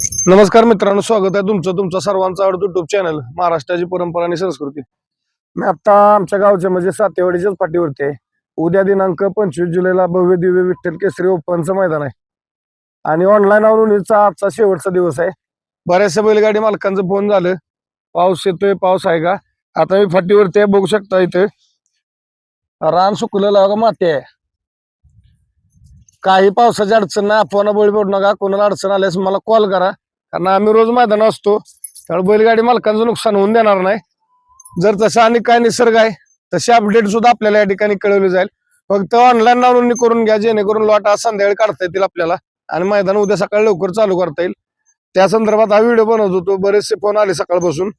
नमस्कार मित्रांनो स्वागत आहे तुमचं तुमचा सर्वांचा आवडतो युट्यूब चॅनल महाराष्ट्राची परंपरा आणि संस्कृती. मी आता आमच्या गावच्या म्हणजे सातेवाडीच्याच पाठीवरती आहे. उद्या दिनांक पंचवीस जुलैला भव्य दिव्य विठ्ठल केसरी ओपनचं मैदान आहे. आणि ऑनलाईन नोंदणीचा आजचा शेवटचा दिवस आहे. बऱ्याचशा बैलगाडी मालकांचं फोन झालं. पाऊस येतोय पाऊस आहे का? आता मी फाटीवरती आहे बघू शकता इथे. रान सुकलेला का माती आहे. काही पावसाची अडचण नाही. अफवाना बळी पडू नका. कोणाला अडचण आल्यास मला कॉल करा. कारण आम्ही रोज मैदान असतो. त्यामुळे बैलगाडी मालकांचं नुकसान होऊन देणार नाही. जर तसं आणि काय निसर्ग आहे तसे अपडेट सुद्धा आपल्याला या ठिकाणी कळवले जाईल. फक्त ऑनलाईन नोंदणी करून घ्या. जेणेकरून लॉट आज संध्याकाळी काढता येतील आपल्याला. आणि मैदान उद्या सकाळी लवकर चालू करता येईल. त्या संदर्भात हा व्हिडिओ बनवत होतो. बरेचसे फोन आले सकाळपासून.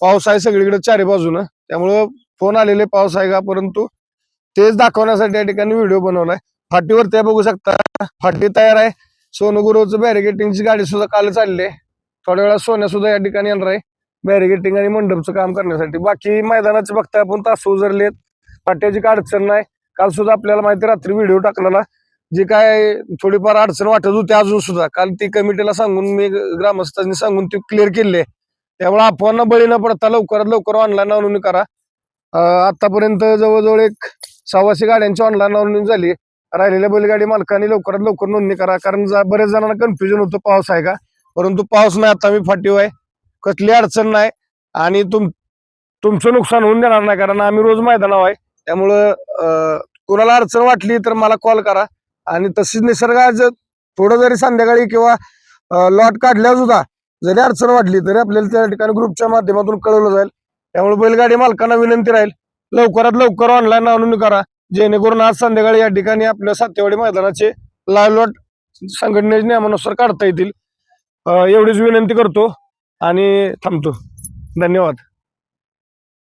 पाऊस आहे सगळीकडे चारी बाजूनं. त्यामुळं फोन आलेले पाऊस आहे का? परंतु तेच दाखवण्यासाठी या ठिकाणी व्हिडिओ बनवलाय. फाटीवर ते बघू शकता. फाटी तयार आहे. सोनू गुरुचं बॅरिगेटिंगची गाडी सुद्धा काल चालली. आहे थोड्या वेळा सोन्या सुद्धा या ठिकाणी येणार आहे. बॅरिगेटिंग आणि मंडपचं काम करण्यासाठी. बाकी मैदानाचे बघताय आपण तास उजरलेत. फाट्याची काय अडचण नाही. काल सुद्धा आपल्याला माहिती रात्री व्हिडिओ टाकलेला. जी काय थोडीफार अडचण वाटत होती अजून सुद्धा. काल ती कमिटीला सांगून मी ग्रामस्थांनी सांगून ती क्लिअर केली. आहे त्यामुळे अफवांना बळी न पडता लवकरात लवकर ऑनलाईन नोंदणी करा. आतापर्यंत जवळजवळ एक सव्वाशे गाड्यांची ऑनलाईन नोंदणी झाली. राहिलेल्या बैलगाडी मालकांनी लवकरात लवकर नोंदणी करा. कारण बऱ्याच बरेच जणांना कन्फ्युजन होतं पाऊस आहे का? परंतु पाऊस नाही आता मी फाटीव आहे. कसली अडचण नाही. आणि तुम तुमचं नुकसान होऊन देणार नाही कारण आम्ही रोज मैदानावर आहे. त्यामुळं अं, कुणाला अडचण वाटली तर मला कॉल करा. आणि तशीच निसर्गाच थोडं जरी संध्याकाळी किंवा लॉट काढल्यावर सुद्धा जरी अडचण वाटली तरी आपल्याला त्या ठिकाणी ग्रुपच्या माध्यमातून कळवलं जाईल. त्यामुळे बैलगाडी मालकांना विनंती राहील लवकरात लवकर ऑनलाईन नोंदणी करा. जेणेकरून आज संध्याकाळी या ठिकाणी आपल्या सातेवाडी मैदानाचे लाईव्ह लॉट संघटनेच्या नियमानुसार काढता येतील. एवढीच विनंती करतो आणि थांबतो. धन्यवाद.